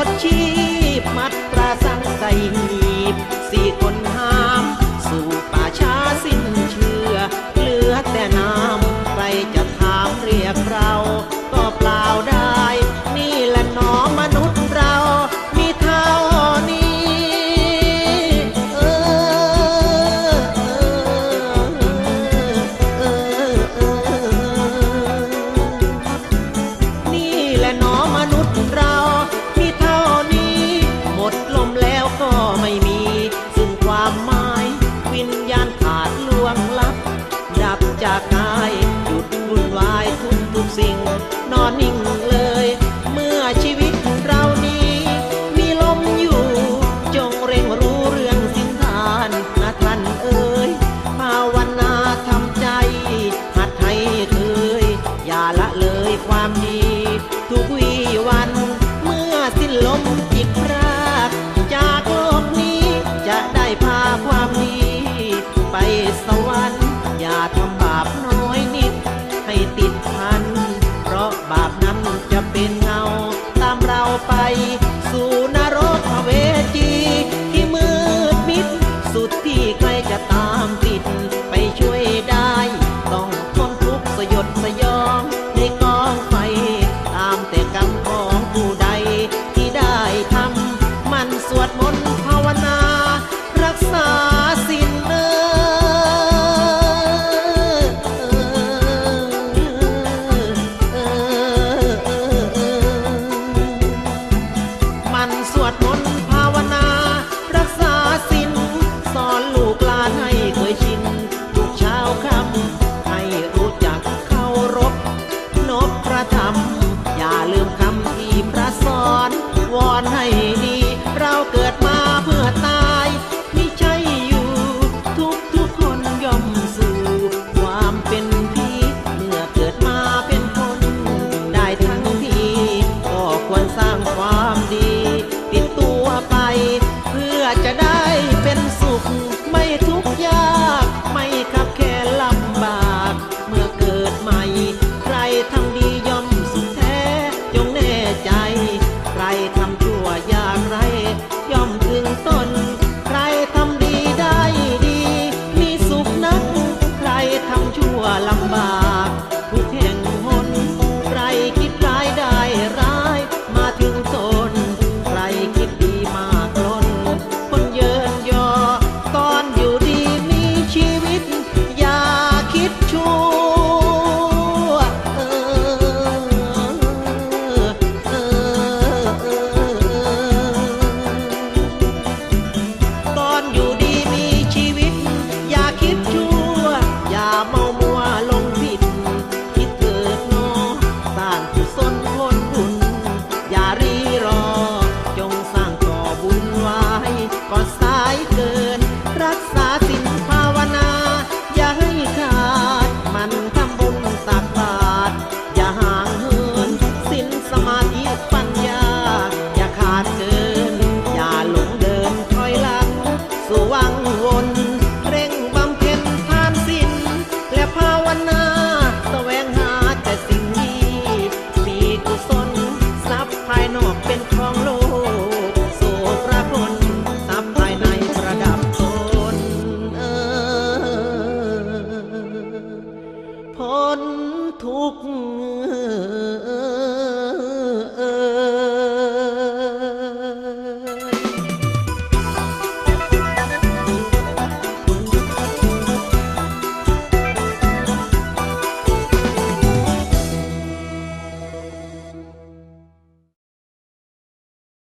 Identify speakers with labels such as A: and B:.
A: รถชีพ มัดตราสังใส่หีบสี่คนห้าม สู่ป่าช้าสิ้นเชื่อ เหลือแต่น้ำใครจะถามเรียกใคร ได้พาความ ลำบาก